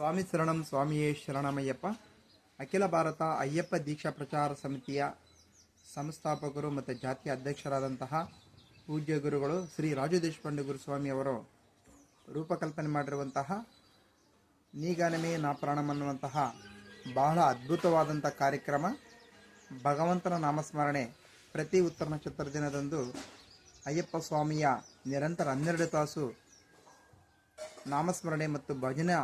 ಸ್ವಾಮಿ ಶರಣಂ, ಸ್ವಾಮಿಯೇ ಶರಣಮಯ್ಯಪ್ಪ. ಅಖಿಲ ಭಾರತ ಅಯ್ಯಪ್ಪ ದೀಕ್ಷಾ ಪ್ರಚಾರ ಸಮಿತಿಯ ಸಂಸ್ಥಾಪಕರು ಮತ್ತು ಜಾತಿಯ ಅಧ್ಯಕ್ಷರಾದಂತಹ ಪೂಜ್ಯ ಗುರುಗಳು ಶ್ರೀ ರಾಜು ದೇಶಪಾಂಡೆ ಗುರುಸ್ವಾಮಿ ಅವರು ರೂಪಕಲ್ಪನೆ ಮಾಡಿರುವಂತಹ ನೀಗಾನಮೇ ನಾ ಪ್ರಾಣಂ ಅನ್ನುವಂತಹ ಬಹಳ ಅದ್ಭುತವಾದಂಥ ಕಾರ್ಯಕ್ರಮ. ಭಗವಂತನ ನಾಮಸ್ಮರಣೆ ಪ್ರತಿ ಉತ್ತರ ನಕ್ಷತ್ರ ದಿನದಂದು ಅಯ್ಯಪ್ಪ ಸ್ವಾಮಿಯ ನಿರಂತರ ಹನ್ನೆರಡು ತಾಸು ನಾಮಸ್ಮರಣೆ ಮತ್ತು ಭಜನಾ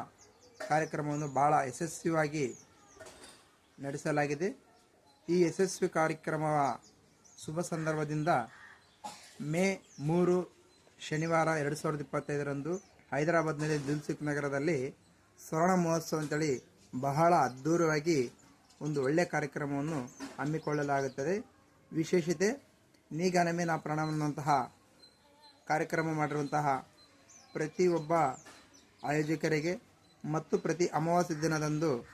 ಕಾರ್ಯಕ್ರಮವನ್ನು ಬಹಳ ಯಶಸ್ವಿಯಾಗಿ ನಡೆಸಲಾಗಿದೆ. ಈ ಯಶಸ್ವಿ ಕಾರ್ಯಕ್ರಮವ ಶುಭ ಸಂದರ್ಭದಿಂದ ಮೇ ಮೂರು ಶನಿವಾರ ಎರಡು ಸಾವಿರದ ಇಪ್ಪತ್ತೈದರಂದು ಹೈದರಾಬಾದ್ನಲ್ಲಿ ದಿಲ್ಸುಖ್ ನಗರದಲ್ಲಿ ಸ್ವರ್ಣ ಮಹೋತ್ಸವ ಅಂತೇಳಿ ಬಹಳ ಅದ್ಧೂರವಾಗಿ ಒಂದು ಒಳ್ಳೆಯ ಕಾರ್ಯಕ್ರಮವನ್ನು ಹಮ್ಮಿಕೊಳ್ಳಲಾಗುತ್ತದೆ. ವಿಶೇಷತೆ ನೀಗನ ನಾ ಪ್ರಾಣ ಅನ್ನುವಂತಹ ಕಾರ್ಯಕ್ರಮ ಮಾಡಿರುವಂತಹ ಪ್ರತಿಯೊಬ್ಬ ಆಯೋಜಕರಿಗೆ ಮತ್ತು ಪ್ರತಿ ಅಮಾವಾಸ್ಯ ದಿನದಂದು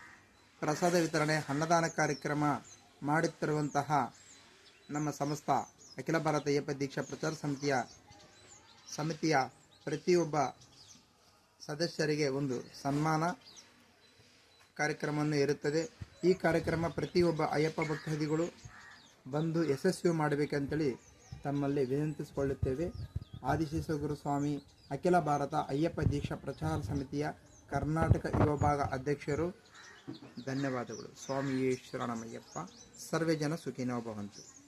ಪ್ರಸಾದ ವಿತರಣೆ, ಅನ್ನದಾನ ಕಾರ್ಯಕ್ರಮ ಮಾಡುತ್ತಿರುವಂತಹ ನಮ್ಮ ಸಂಸ್ಥಾ ಅಖಿಲ ಭಾರತ ಅಯ್ಯಪ್ಪ ದೀಕ್ಷಾ ಪ್ರಚಾರ ಸಮಿತಿಯ ಸಮಿತಿಯ ಪ್ರತಿಯೊಬ್ಬ ಸದಸ್ಯರಿಗೆ ಒಂದು ಸನ್ಮಾನ ಕಾರ್ಯಕ್ರಮವನ್ನು ಇರುತ್ತದೆ ಈ ಕಾರ್ಯಕ್ರಮ ಪ್ರತಿಯೊಬ್ಬ ಅಯ್ಯಪ್ಪ ಭಕ್ತಾದಿಗಳು ಬಂದು ಯಶಸ್ವಿ ಮಾಡಬೇಕಂತೇಳಿ ತಮ್ಮಲ್ಲಿ ವಿನಂತಿಸಿಕೊಳ್ಳುತ್ತೇವೆ. ಆದಿಶೇಷ ಸ್ವಾಮಿ ಅಖಿಲ ಭಾರತ ಅಯ್ಯಪ್ಪ ದೀಕ್ಷಾ ಪ್ರಚಾರ ಸಮಿತಿಯ ಕರ್ನಾಟಕ ಯುವ ಭಾಗ ಅಧ್ಯಕ್ಷರು ಧನ್ಯವಾದಗಳು. ಸ್ವಾಮಿಯೇ ಶರಣಮಯ್ಯಪ್ಪ ಸರ್ವೇ ಜನ ಸುಖಿನೋ ಭವಂತು.